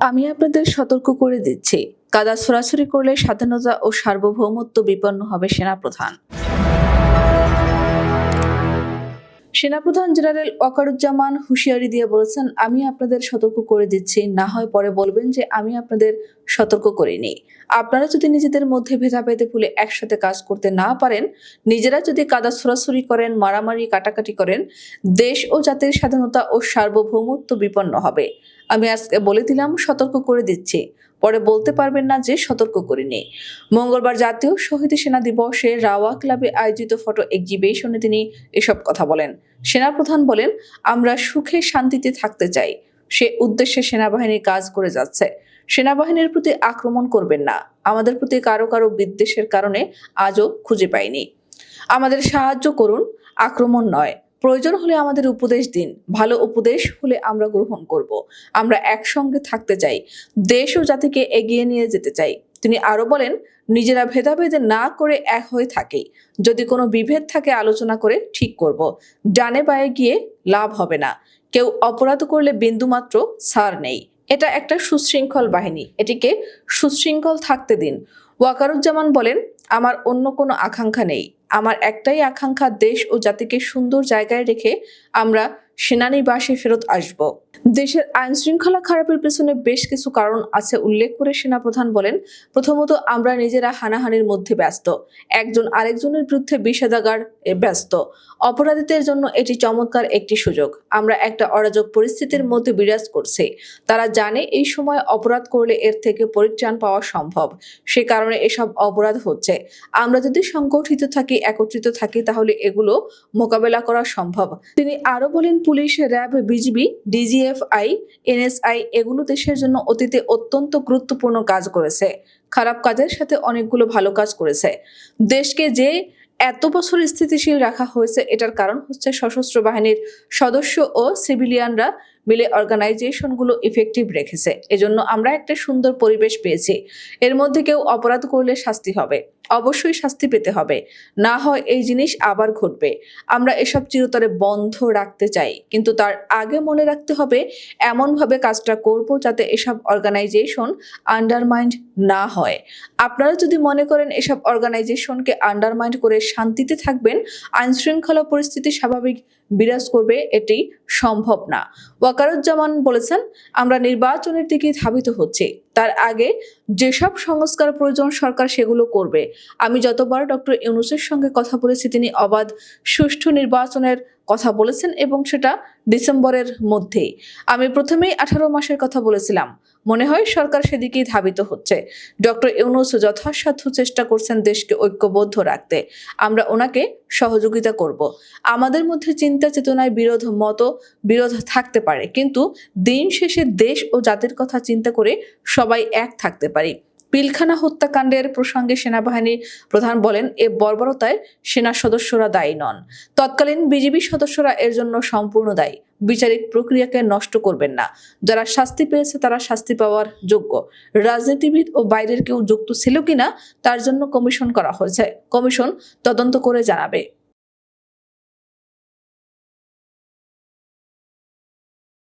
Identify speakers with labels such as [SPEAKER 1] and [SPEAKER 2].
[SPEAKER 1] আমি আপনাদের সতর্ক করে দিচ্ছি। কাদা ছড়াছড়ি করলে স্বাধীনতা ও সার্বভৌমত্ব বিপন্ন হবে সেনাপ্রধান। সেনাপ্রধান জেনারেল ওয়াকারুজ্জামান হুঁশিয়ারি দিয়ে বলেছেন, আমি আপনাদের সতর্ক করে দিচ্ছি। না হয় পরে বলবেন যে আমি আপনাদের সতর্ক করিনি। আপনারা যদি নিজেদের মধ্যে ভেদাভেদে ভুলে একসাথে কাজ করতে না পারেন, নিজেরা যদি কাদা ছড়াছড়ি করেন, মারামারি, কাটাকাটি করেন, দেশ ও জাতির স্বাধীনতা ও সার্বভৌমত্ব বিপন্ন হবে। আমি আজকে বলে দিলাম, সতর্ক করে দিচ্ছি। পরে বলতে পারবেন না যে সতর্ক করিনি মঙ্গলবার জাতীয় শহীদ সেনা দিবসে রাওয়া ক্লাবে আয়োজিত ফটো এক্সিবিশনে তিনি এসব কথা বলেন। সেনাপ্রধান বলেন, আমরা সুখে শান্তিতে থাকতে চাই। সে উদ্দেশ্যে সেনাবাহিনী কাজ করে যাচ্ছে। সেনাবাহিনীর প্রতি আক্রমণ করবেন না। আমাদের প্রতি কারও কারও বিদ্বেষের কারণে আজও খুঁজে পাইনি। আমাদের সাহায্য করুন। আক্রমণ নয়। প্রয়োজন হলে আমাদের উপদেশ দিন, ভালো উপদেশ হলে আমরা গ্রহণ করব। আমরা একসঙ্গে থাকতে চাই, দেশ ও জাতিকে এগিয়ে নিয়ে যেতে চাই। তিনি আরও বলেন, নিজেরা ভেদাভেদে না করে এক হয়ে থাকি। যদি কোনো বিভেদ থাকে, আলোচনা করে ঠিক করব। ডানে বায়ে গিয়ে লাভ হবে না। কেউ অপরাধ করলে বিন্দুমাত্র ছাড় নেই। এটা একটা সুশৃঙ্খল বাহিনী। এটিকে সুশৃঙ্খল থাকতে দিন। ওয়াকারুজ্জামান বলেন, আমার অন্য কোনো আকাঙ্ক্ষা নেই। আমার একটাই আকাঙ্ক্ষা দেশ ও জাতিকে সুন্দর জায়গায় রেখে আমরা সেনানিবাসে ফেরত আসব। দেশের আইন শৃঙ্খলা খারাপের পেছনে বেশ কিছু কারণ আছে উল্লেখ করে সেনাপ্রধান বলেন, প্রথমত, আমরা নিজেরা হানাহানির মধ্যে ব্যস্ত। একজন আরেকজনের বিরুদ্ধে বিষেধাগার ব্যস্ত। অপরাধীদের জন্য এটি চমৎকার একটি সুযোগ। আমরা একটা অরাজক পরিস্থিতির মধ্যে বিরাজ করছি। তারা জানে এই সময় অপরাধ করলে এর থেকে পরিত্রাণ পাওয়া সম্ভব। সে কারণে এসব অপরাধ হচ্ছে। আমরা যদি সংগঠিত থাকি, একত্রিত থাকি, তাহলে এগুলো মোকাবেলা করা সম্ভব। তিনি আরও বলেন police, RAB, BGB, DGFI, NSI এগুলো দেশের জন্য অতীতে অত্যন্ত গুরুত্বপূর্ণ কাজ করেছে। খারাপ কাজের সাথে অনেকগুলো ভালো কাজ করেছে। দেশকে যে এত বছর স্থিতিশীল রাখা হয়েছে, এটার কারণ হচ্ছে সশস্ত্র বাহিনীর সদস্য ও সিভিলিয়ানরা মিলে অর্গানাইজেশনগুলো ইফেক্টিভ রেখেছে। এজন্য আমরা একটা সুন্দর পরিবেশ পেয়েছি। এর মধ্যে কেউ অপরাধ করলে শাস্তি হবে। অবশ্যই শাস্তি পেতে হবে। না হয় এই জিনিস আবার ঘটবে। আমরা এসব চিরতরে বন্ধ রাখতে চাই। কিন্তু তার আগে মনে রাখতে হবে, এমনভাবে কাজটা করব যাতে এসব অর্গানাইজেশন আন্ডারমাইন্ড না হয়। আপনারা যদি মনে করেন এসব অর্গানাইজেশনকে আন্ডারমাইন্ড করে শান্তিতে থাকবেন, আইনশৃঙ্খলা পরিস্থিতি স্বাভাবিক বিরাজ করবে, এটি সম্ভব না। ওয়াকারুজ্জামান বলেছেন আমরা নির্বাচনের দিকে ধাবিত হচ্ছি। তার আগে যেসব সংস্কার প্রয়োজন সরকার সেগুলো করবে। আমি যতবার ডক্টর ইউনুসের সঙ্গে কথা বলেছি, তিনি অবাধ, সুষ্ঠু নির্বাচনের কথা বলেছেন এবং সেটা ডিসেম্বরের মধ্যেই। আমি প্রথমেই আঠারো মাসের কথা বলেছিলাম। মনে হয় সরকার সেদিকেই ধাবিত হচ্ছে। ডক্টর ইউনুস যথাসাধ্য চেষ্টা করছেন দেশকে ঐক্যবদ্ধ রাখতে। আমরা ওনাকে সহযোগিতা করব। আমাদের মধ্যে চিন্তা চেতনায় বিরোধ মত বিরোধ থাকতে পারে, কিন্তু দিন শেষে দেশ ও জাতির কথা চিন্তা করে সবাই এক থাকতে পারি। পিলখানা হত্যাকাণ্ডের প্রসঙ্গে সেনাবাহিনী প্রধান বলেন, এ বর্বরতায় সেনা সদস্যরা দায়ী নন। তৎকালীন বিজিবি সদস্যরা এর জন্য সম্পূর্ণ দায়ী। বিচারিক প্রক্রিয়াকে নষ্ট করবেন না। যারা শাস্তি পেয়েছে তারা শাস্তি পাওয়ার যোগ্য। রাজনীতিবিদ ও বাইরের কেউ যুক্ত ছিল কিনা, তার জন্য কমিশন করা হয়েছে। কমিশন তদন্ত করে জানাবে।